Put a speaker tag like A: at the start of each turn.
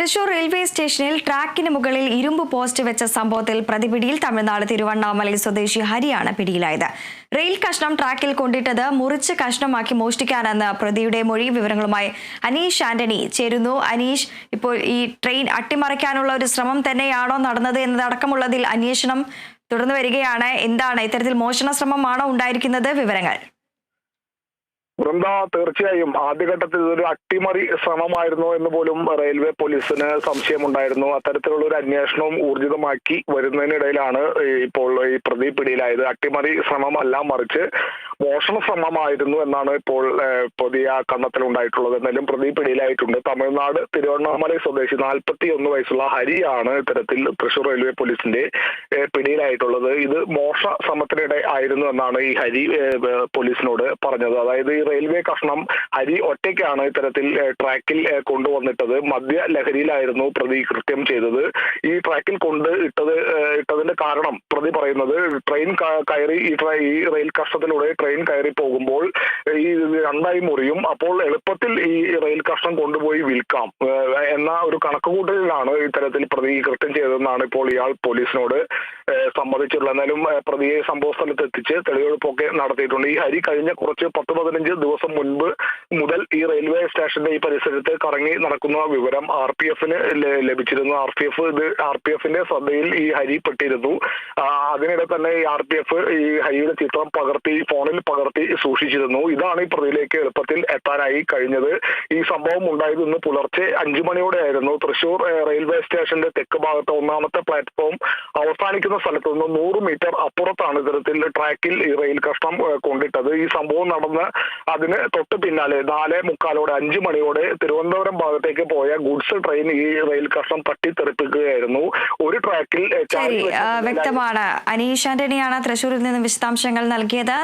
A: Thrissur railway സ്റ്റേഷനിൽ ട്രാക്കിന് മുകളിൽ ഇരുമ്പ് പോസ്റ്റ് വെച്ച സംഭവത്തിൽ പ്രതിപിടിയിൽ തമിഴ്നാട് തിരുവണ്ണാമലൈ സ്വദേശി ഹരിയാണ് പിടിയിലായത്. റെയിൽ കഷ്ണം ട്രാക്കിൽ കൊണ്ടിട്ടത് മുറിച്ച് കഷ്ണമാക്കി മോഷ്ടിക്കാനെന്ന് പ്രതിയുടെ മൊഴി വിവരങ്ങളുമായി അനീഷ് ആന്റണി ചേരുന്നു. അനീഷ് ഇപ്പോൾ ഈ ട്രെയിൻ അട്ടിമറിക്കാനുള്ള ഒരു ശ്രമം തന്നെയാണോ നടന്നത് എന്നതടക്കമുള്ളതിൽ അന്വേഷണം തുടർന്നു വരികയാണ്. എന്താണ് ഇത്തരത്തിൽ മോഷണ ശ്രമമാണോ ഉണ്ടായിരിക്കുന്നത്? വിവരങ്ങൾ.
B: വൃന്ദ തീർച്ചയായും. ആദ്യഘട്ടത്തിൽ ഇതൊരു അട്ടിമറി ശ്രമമായിരുന്നു എന്ന് പോലും റെയിൽവേ പോലീസിന് സംശയമുണ്ടായിരുന്നു. അത്തരത്തിലുള്ള ഒരു അന്വേഷണവും ഊർജിതമാക്കി വരുന്നതിനിടയിലാണ് ഇപ്പോൾ ഈ പ്രതി പിടിയിലായത്. അട്ടിമറി ശ്രമമല്ല മറിച്ച് മോഷണ ശ്രമമായിരുന്നു എന്നാണ് ഇപ്പോൾ പുതിയ കണ്ടെത്തലുണ്ടായിട്ടുള്ളത്. എന്നാലും പ്രതി പിടിയിലായിട്ടുണ്ട്. തമിഴ്നാട് തിരുവണ്ണാമലൈ സ്വദേശി നാൽപ്പത്തി ഒന്ന് വയസ്സുള്ള ഹരിയാണ് ഇത്തരത്തിൽ തൃശൂർ റെയിൽവേ പോലീസിന്റെ പിടിയിലായിട്ടുള്ളത്. ഇത് മോഷ ശ്രമത്തിനിടെ ആയിരുന്നു എന്നാണ് ഈ ഹരി പോലീസിനോട് പറഞ്ഞത്. അതായത് ഈ റെയിൽവേ കഷ്ണം ഹരി ഒറ്റയ്ക്കാണ് ഇത്തരത്തിൽ ട്രാക്കിൽ കൊണ്ടുവന്നിട്ടത്. മദ്യ ലഹരിയിലായിരുന്നു പ്രതി കൃത്യം ചെയ്തത്. ഈ ട്രാക്കിൽ കൊണ്ട് ഇട്ടത് ഇട്ടതിന്റെ കാരണം പ്രതി പറയുന്നത് ട്രെയിൻ കയറി ഈ ഈ റെയിൽ കഷ്ണത്തിലൂടെ ട്രെയിൻ കയറി പോകുമ്പോൾ ഈ രണ്ടായി മുറിയും അപ്പോൾ എളുപ്പത്തിൽ ഈ റെയിൽ കഷ്ണം കൊണ്ടുപോയി വിൽക്കാം. എന്ന ഒരു കണക്കുകൂട്ടലിലാണ് ഇത്തരത്തിൽ പ്രതി കൃത്യം ചെയ്തതെന്നാണ് ഇപ്പോൾ ഇയാൾ പോലീസിനോട് സമ്മതിച്ചിട്ടുള്ളത്. എന്നാലും പ്രതിയെ സംഭവ സ്ഥലത്ത് എത്തിച്ച് തെളിവെടുപ്പൊക്കെ നടത്തിയിട്ടുണ്ട്. ഈ ഹരി കഴിഞ്ഞ കുറച്ച് പത്ത് പതിനഞ്ച് ദിവസം മുൻപ് മുതൽ ഈ റെയിൽവേ സ്റ്റേഷന്റെ ഈ പരിസരത്ത് കറങ്ങി നടക്കുന്ന വിവരം ആർ പി എഫിന് ലഭിച്ചിരുന്നു. ആർ പി എഫ് ഇത് ആർ പി എഫിന്റെ ശ്രദ്ധയിൽ ഈ ഹരി പെട്ടിരുന്നു. അതിനിടെ തന്നെ ഈ ആർ പി എഫ് ഈ ഹൈയുടെ ചിത്രം പകർത്തി ഫോണിൽ പകർത്തി സൂക്ഷിച്ചിരുന്നു. ഇതാണ് ഈ പ്രതിയിലേക്ക് എളുപ്പത്തിൽ എത്താനായി കഴിഞ്ഞത്. ഈ സംഭവം ഉണ്ടായത് ഇന്ന് പുലർച്ചെ അഞ്ചു മണിയോടെയായിരുന്നു. തൃശൂർ റെയിൽവേ സ്റ്റേഷന്റെ തെക്ക് ഭാഗത്ത് ഒന്നാമത്തെ പ്ലാറ്റ്ഫോം അവസാനിക്കുന്ന സ്ഥലത്ത് നിന്ന് നൂറ് മീറ്റർ അപ്പുറത്താണ് ഇത്തരത്തിൽ ട്രാക്കിൽ ഈ റെയിൽ കഷ്ണം കൊണ്ടിട്ടത്. ഈ സംഭവം നടന്ന് അതിന് തൊട്ട് പിന്നാലെ നാല് മുക്കാലോടെ അഞ്ചു മണിയോടെ തിരുവനന്തപുരം ഭാഗത്തേക്ക് പോയ ഗുഡ്സ് ട്രെയിൻ ഈ റെയിൽ കഷ്ണം തട്ടിത്തെറിപ്പിക്കുകയായിരുന്നു. ഒരു ട്രാക്കിൽ
A: വ്യക്തമാണ്. അനീഷ് ആന്റണിയാണ് തൃശൂരിൽ നിന്നും വിശദാംശങ്ങൾ നൽകിയത്.